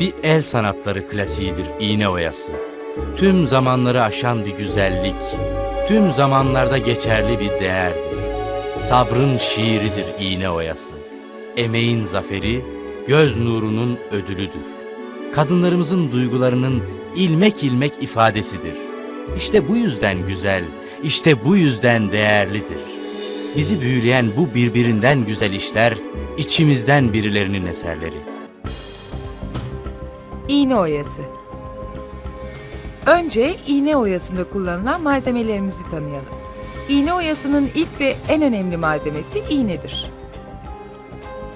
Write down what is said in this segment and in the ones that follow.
Bir el sanatları klasiğidir iğne oyası. Tüm zamanları aşan bir güzellik, tüm zamanlarda geçerli bir değerdir. Sabrın şiiridir iğne oyası. Emeğin zaferi, göz nurunun ödülüdür. Kadınlarımızın duygularının ilmek ilmek ifadesidir. İşte bu yüzden güzel, işte bu yüzden değerlidir. Bizi büyüleyen bu birbirinden güzel işler, içimizden birilerinin eserleri. İğne oyası. Önce iğne oyasında kullanılan malzemelerimizi tanıyalım. İğne oyasının ilk ve en önemli malzemesi iğnedir.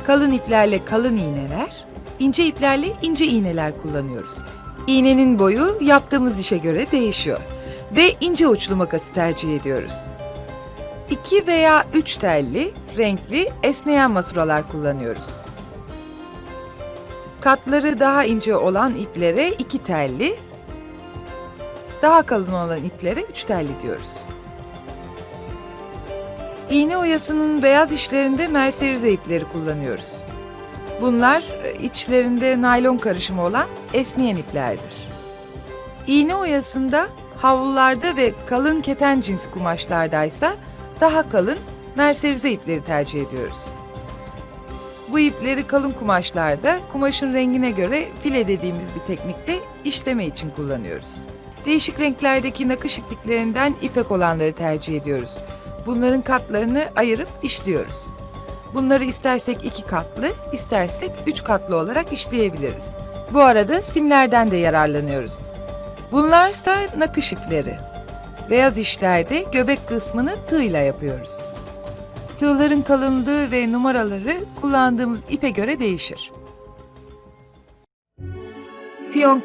Kalın iplerle kalın iğneler, ince iplerle ince iğneler kullanıyoruz. İğnenin boyu yaptığımız işe göre değişiyor ve ince uçlu makası tercih ediyoruz. İki veya üç telli, renkli, esneyen masuralar kullanıyoruz. Katları daha ince olan iplere iki telli, daha kalın olan iplere üç telli diyoruz. İğne oyasının beyaz işlerinde merserize ipleri kullanıyoruz. Bunlar e, içlerinde naylon karışımı olan esneyen iplerdir. İğne oyasında havlularda ve kalın keten cinsi kumaşlardaysa daha kalın merserize ipleri tercih ediyoruz. Bu ipleri kalın kumaşlarda kumaşın rengine göre file dediğimiz bir teknikle işleme için kullanıyoruz. Değişik renklerdeki nakış ipliklerinden ipek olanları tercih ediyoruz. Bunların katlarını ayırıp işliyoruz. Bunları istersek iki katlı, istersek üç katlı olarak işleyebiliriz. Bu arada simlerden de yararlanıyoruz. Bunlarsa nakış ipleri. Beyaz işlerde göbek kısmını tığ ile yapıyoruz. Tığların kalınlığı ve numaraları kullandığımız ipe göre değişir. Fiyonk